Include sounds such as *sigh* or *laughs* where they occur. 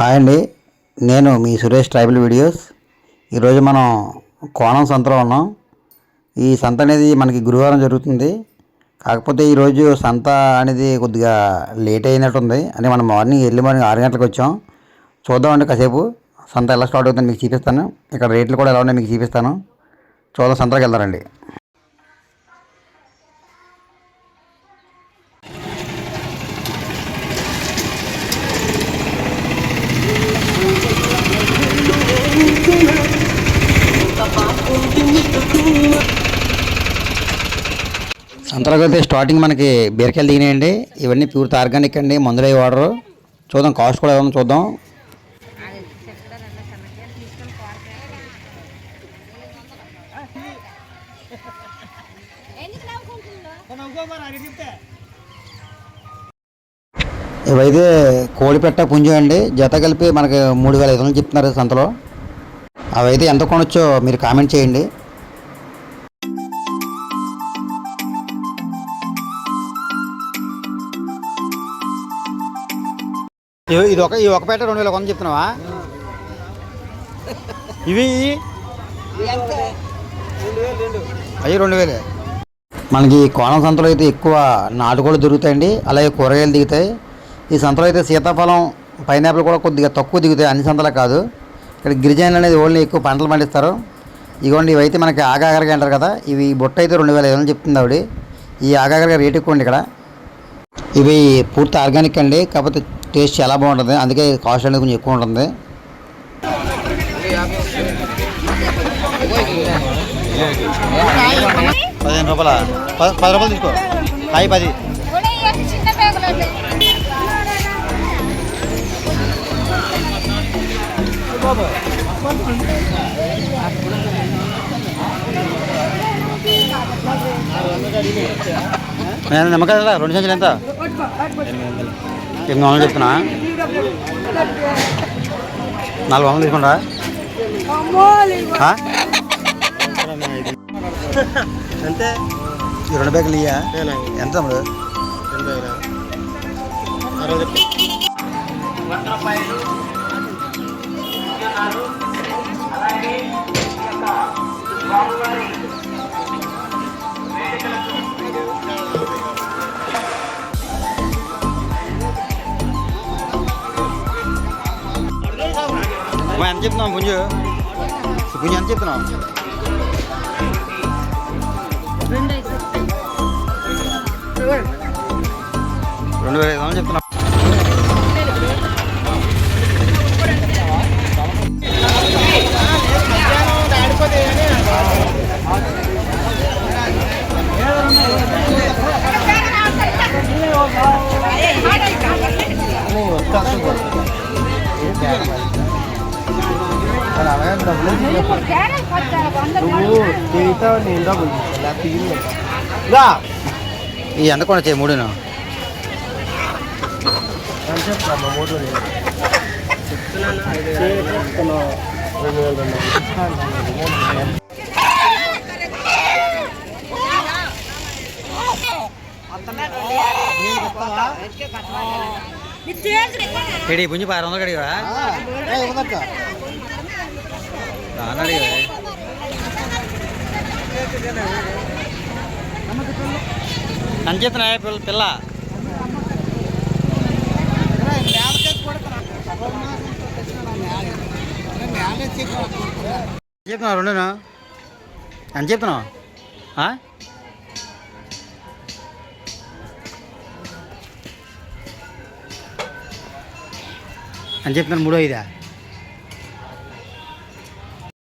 Hi అండి. నేను మీ Suresh tribal videos. ఈరోజు మనం కోణం సంతలో ఉన్నాం. ఈ సంత అనేది మనకి గురువారం జరుగుతుంది. కాకపోతే ఈరోజు సంత అనేది కొద్దిగా లేట్ అయినట్టుంది. అంటే మనం మార్నింగ్ ఎర్లీ మార్నింగ్ ఆరు గంటలకు వచ్చాం. చూద్దామండి కాసేపు. సంత ఎలా స్టార్ట్ అవుతుందో మీకు చూపిస్తాను. ఇక్కడ రేట్లు కూడా ఎలా ఉన్నాయో మీకు చూపిస్తాను. చూద్దాం సంతలోకి వెళ్దారండి సంతలోకి అయితే స్టార్టింగ్ మనకి బీరకాయలు దిగినాయండి. ఇవన్నీ ప్యూర్ ఆర్గానిక్ అండి మందులు అవి వాడరు. చూద్దాం కాస్ట్ కూడా ఏమన్నా చూద్దాం. ఇవైతే కోడిపెట్ట పుంజు అండి. జత కలిపి మనకి మూడు వేల ఐదు వందలు చెప్తున్నారు సంతలో. అవైతే ఎంత కొనొచ్చో మీరు కామెంట్ చేయండి. ఇది ఒక ఈ ఒక పేట రెండు వేల కొంత చెప్తున్నావా? ఇవి? అవి రెండు వేలే. మనకి కోణం సంతలో అయితే ఎక్కువ నాటుకోళ్ళు దొరుకుతాయండి అలాగే కూరగాయలు దిగుతాయి. ఈ సంతలో అయితే సీతాఫలం పైనాపిల్ కూడా కొద్దిగా తక్కువ దిగుతాయి అన్ని సంతలో కాదు. ఇక్కడ గిరిజనులు అనేది ఓన్లీ ఎక్కువ పంటలు పండిస్తారు. ఇదిగోండి ఇవైతే మనకి ఆగాగరగా అంటారు కదా ఇవి బుట్ట అయితే రెండు వేల ఐదు వందలు చెప్తుంది ఆవిడ. ఈ ఆగాగరగా రేటు ఎక్కువండి ఇక్కడ. ఇవి పూర్తి ఆర్గానిక్ అండి కాకపోతే టేస్ట్ చాలా బాగుంటుంది. అందుకే కాస్ట్ అనేది కొంచెం ఎక్కువ ఉంటుంది. పదిహేను రూపాయల? పది పది రూపాయలు తీసుకో. కాయ పది. నేను నిమ్మకాయ రెండు సంచులు ఎంత? ఎనిమిది వందలు చెప్తున్నా. నాలుగు వందలు తీసుకుంటా. *laughs* అంతే ఈ రెండు బ్యాగులు ఇయ్యా. ఎంత తమ్ముడు? అమ్మా, ఎంత చెప్తున్నావు పుంజు ఈ పుంజు ఎంత చెప్తున్నావు రెండు వేల ఐదు వందలు చెప్తున్నావు నువ్వు తీతావు నేను డబ్బులు ఈ ఎంత కొనొచ్చాయి మూడును? అని చెప్తాను మూడు పుంజు ఆరు వందలు కడిగా అన్నాడు ఎంత చెప్తున్నా పిల్ల పిల్ల చెప్తున్నావు రెండును ఎంత చెప్తున్నావు అని చెప్తున్నాను మూడో ఐదా